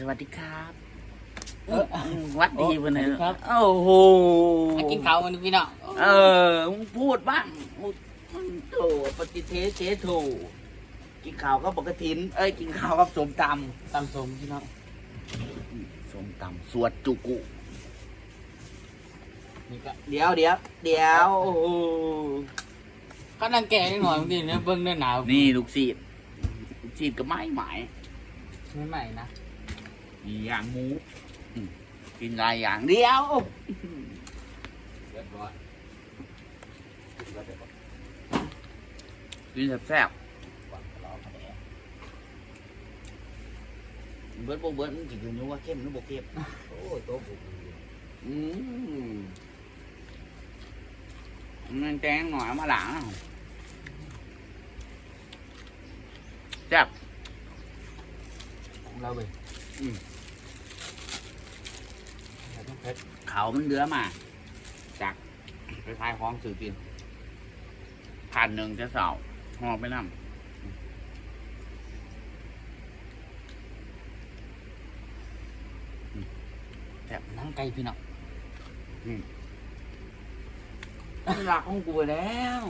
สวัสดีครับเออวัดดีวันนี้สวัสดีครับโอ้โหมากินข้าวกันพี่น้องเออมึงพูดบ้างมึงมึงโถปฏิเทสเทโถกินข้าวก็ปกตินเอ้ยกินข้าวกับสมตตำสมพี่น้องำสมตำสวดจุกุนี่ก็เดี๋ยวเดี๋ยวเดี๋ยวโอ้โหก็นั่งแก่นิดหน่อยบางทีเนี่ยเบิ้งเนื้อหนาวนี่ลูกศิษย์ลูกศิษย์ก็ไม่หมายไม่ใหม่นะมี อย่างหมูอืมกินอะไรอย่างเดียวเรียบร้อยกินแซ่บๆเบิร์ดโบเบิร์ดมันกินอยู่ว่าเข้มหรือโบเข้มโอ้ยโต๊ะผมอืมมันแจ้งหน่อยมาหลังแซ่บของเราเลยอืม เขามันเดือมา จากไปทายคล้องสื่อกินพันหนึ่งจะเสาหอไปน้ำแซ่บนั่งไกลพี่น้องหลักของกูไปแล้ว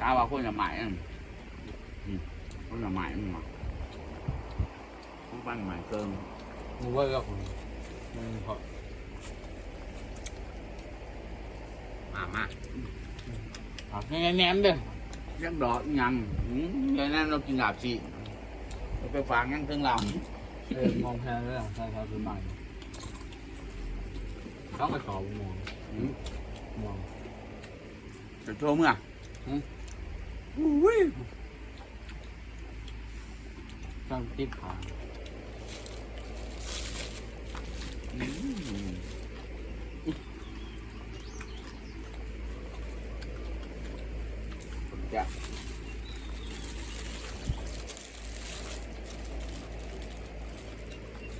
กาว่าคนจะหมายนั่นอืมคนจะหมายมันมาต้องปั้นหมายเกินมูเวอร์กับผมมึงพอมามาผักแหนมๆเด้อยังดอกยังอืมเดี๋ยวนั้นเรากินหลาบสิเราไปฟังยังถึงเราเออมองแพงเลยใช่ครับคือใหม่ต้องไปขอมองอืมมองจะโชว์เมื่อ อืมอุ้ยต้องติดขาอืมจะ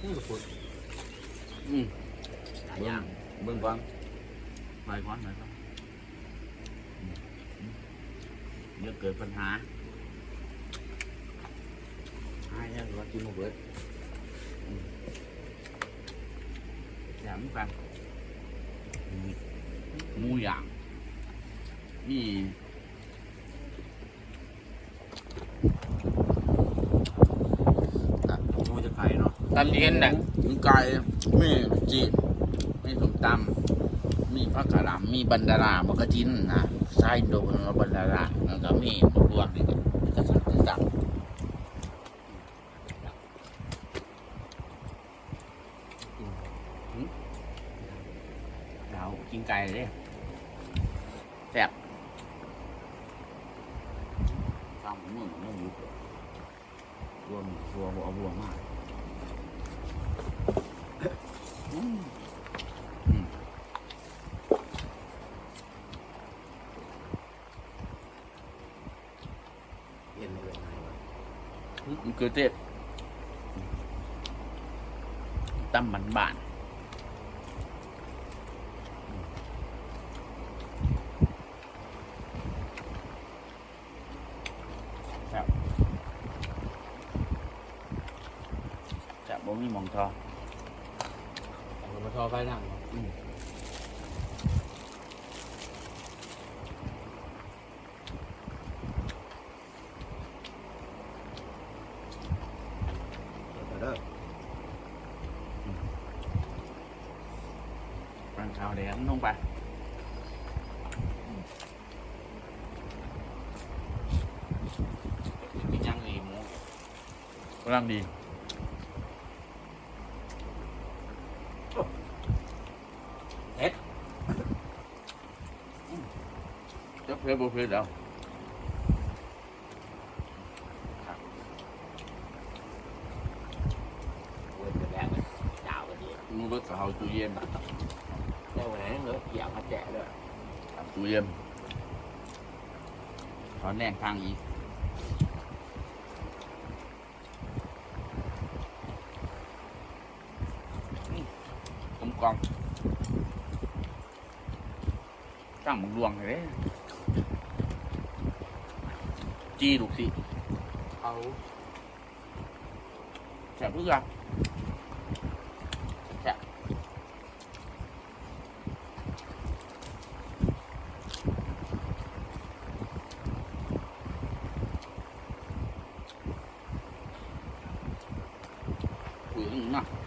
นี่ก็ปวดอืมหลายอย่างเบิ่งก่อนไปก่อนไปก่อนอืมอืม เดี๋ยวเกิดปัญหาหายแล้วรถกินมาเบิดอืมแถมกันอืมหมูย่าง นี่อะหมูจะไก่เนาะตำเย็นน่ะมีไก่มีจีบมีส้มตำ มีผักกะหล่ำมีบันดาราบกระจินนะไส้โดนแล้วบันดาราแล้วก็มีมะรวกนี่ก็กระสับกระสับเรากินไก่เลยแซ่บข้าวมือไม่หยุดรวมรัวเอารวมมาก อืมอืม เย็นเลยไงวะ มัน เกิดเทศตั้มบันบานครับจะบ่มีหมองทอเอามาทอไฟหนัง อืม ปันข้าวแดงลงไปกินยังดีหมูกำลังดีจะเพลบ่เพลแล้วครับเว้นไปแล้วดาวกันดีมึงรถกับเขาตู้เย็น เอาไว้เหลือเกี่ยวมาแจกด้วยตู้เยมนตอนแรกทางอีกกลมกองตั้งมึงลวงเลยจีดุ๊กสิเอาแจกเพื่อ นอยู่น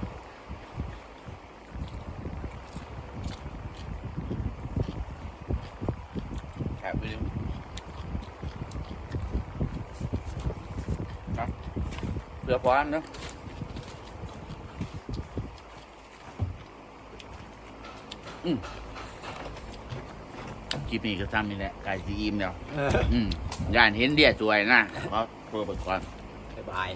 ะแฉะไปเลยครับเรือพออันเนาะคลิปนี้ก็ทำนี่แหละไก่ซีอิมแล้ว อืมย่านเห็นเดียสวยนะเพราะตัวไปก่อน บ๊ายบาย